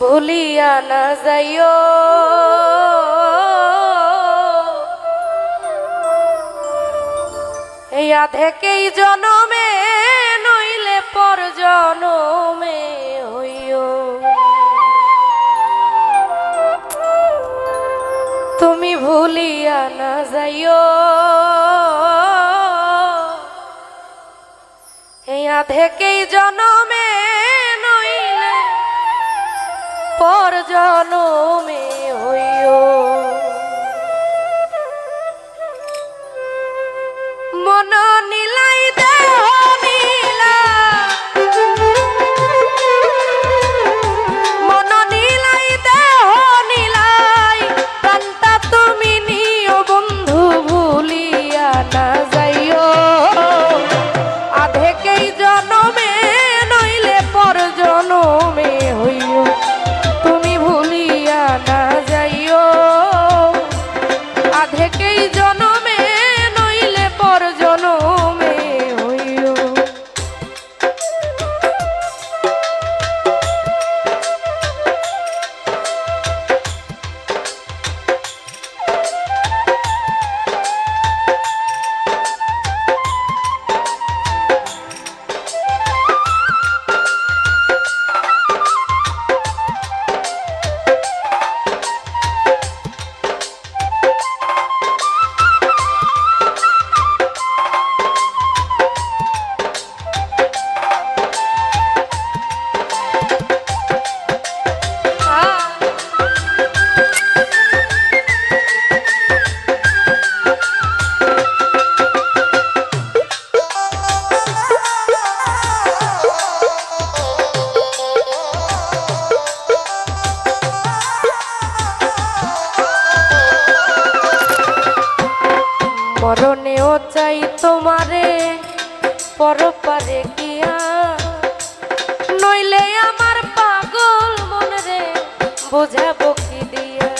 ভুলিয়া না যাইও। এই আধেকেই জনমে, নইলে পর জনমে হইও। তুমি ভুলিয়া না যাইও। এই আধেকেই জনমে পর জনমে হইও। তোমারে পরপারে গিয়া। নইলে আমার পাগল মন রে বোঝাবো কি দিয়া।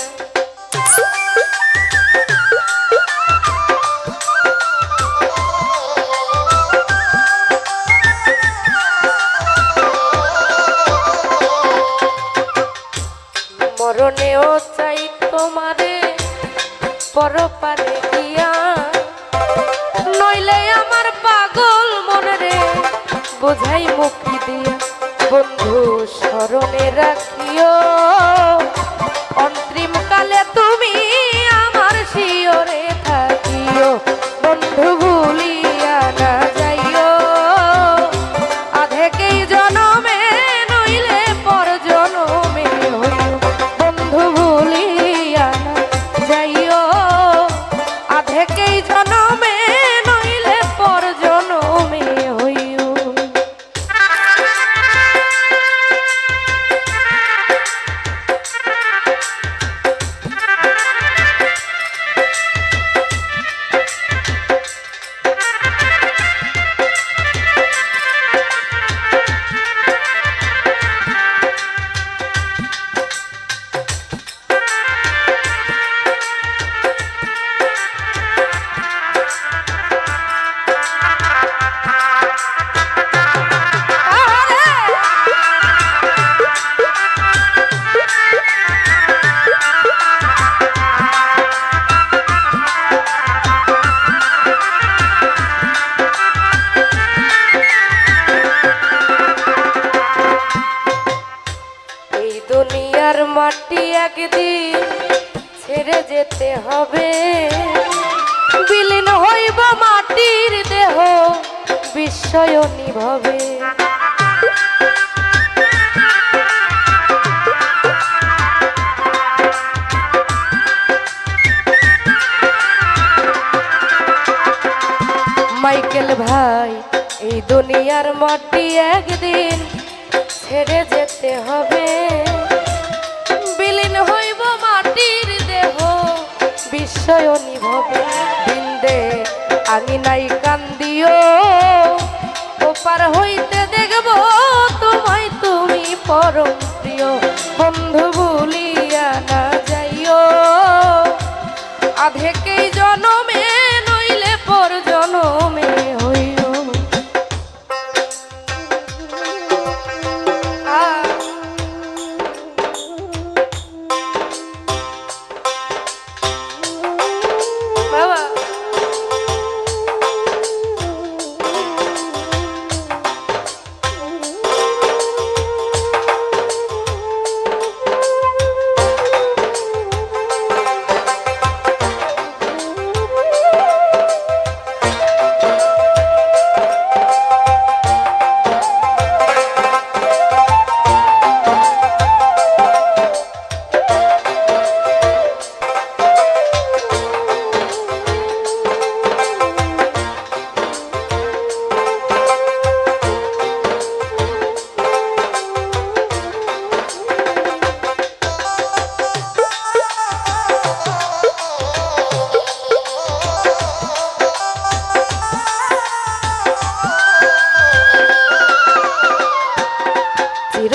মরণেও চাই তোমারে পরপারে গিয়া। বোঝাই মুক্তি দিয়া। বন্ধু স্মরণে রাখিও। অন্তিম মাটি একদিন ছেড়ে যেতে হবে। বিলীন হইব মাটির দেহ বিস্ময়নী ভবে মাইকেল ভাই, এই দুনিয়ার মাটি একদিন ছেড়ে যেতে হবে। বিস্ময়নী নিভবে বিন্দে। আমি নাই কান্দিও ওপার হইতে দেখব তোমায় তুমি পরম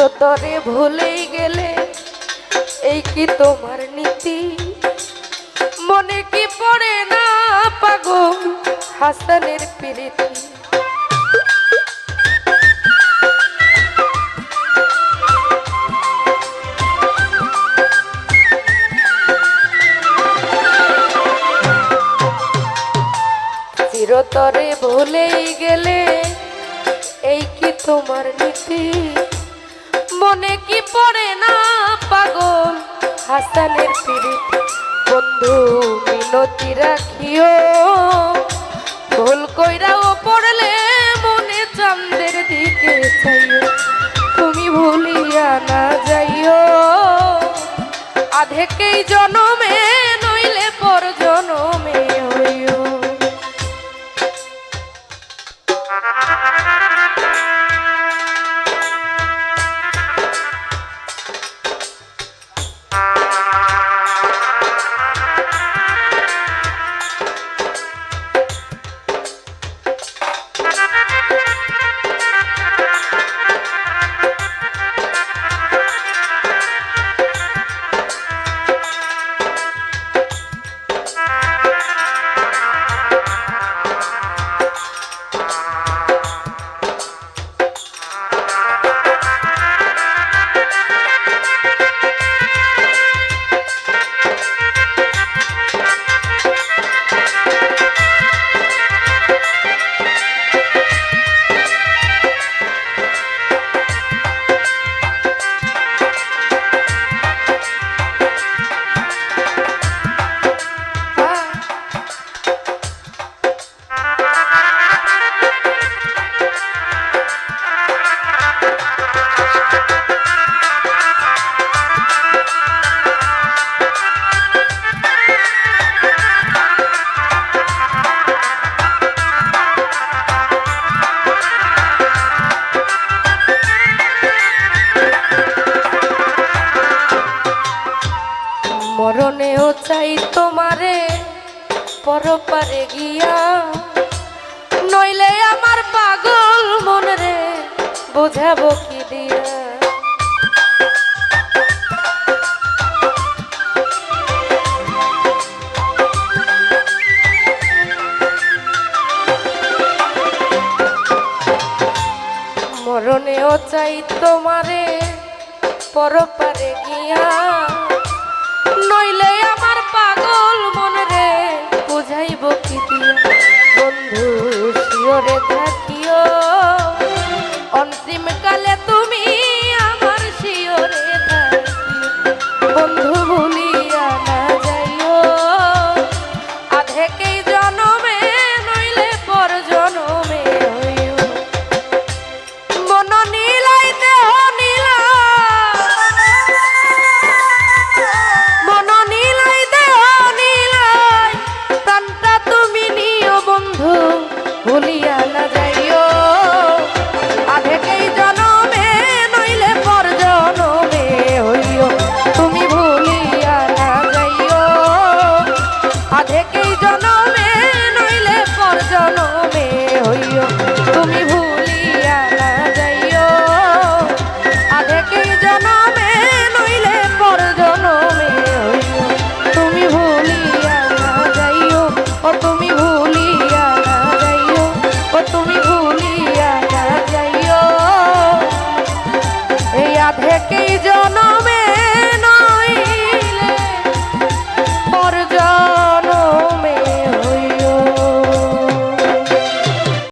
চিরতরে ভুলেই গেলে এই কি তোমার নীতি? মনে কি পড়ে না পাগল? হাসানের প্রীতি হাসানের পীড়িত বন্ধু, মিনতি রাখিও। ভুল কইরাও পড়লে মনে চান্দের দিকে চাইও। তুমি ভুলিয়া না যাইও। আধেকেই জনমে, নইলে পর জনমে মরণেও চাই তোমারে, পরপারে গিয়া। নইলে আমার পাগল মন রে বোঝাবো কি দিয়া। মরণেও চাই তোমারে, পরপারে গিয়া।